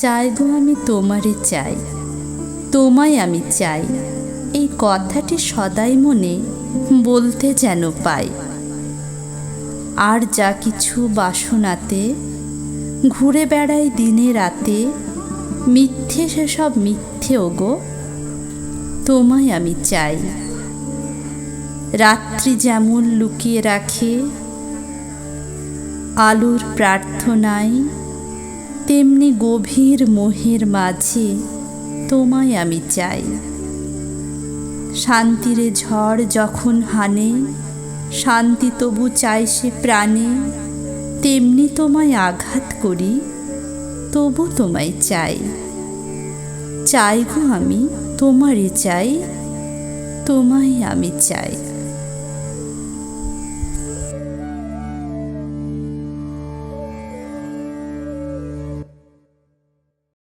চাই গো আমি তোমারে চাই, তোমায় আমি চাই। এই কথাটি সদাই মনে বলতে যেন পাই। আর যা কিছু বাসনাতে ঘুরে বেড়াই দিনে রাতে, মিথ্যে সেসব মিথ্যে ওগো, তোমায় আমি চাই। রাত্রি যেমন লুকিয়ে রাখে, আলোর প্রার্থনায় তেমনি গভীর মোহের মাঝে তোমায় আমি চাই। শান্তিরে ঝড় যখন হানে, শান্তি তবু চাই সে প্রাণে, তেমনি তোমায় আঘাত করি, তবু তোমায় চাই। চাই গো আমি, তোমারই চাই, তোমায় আমি চাই।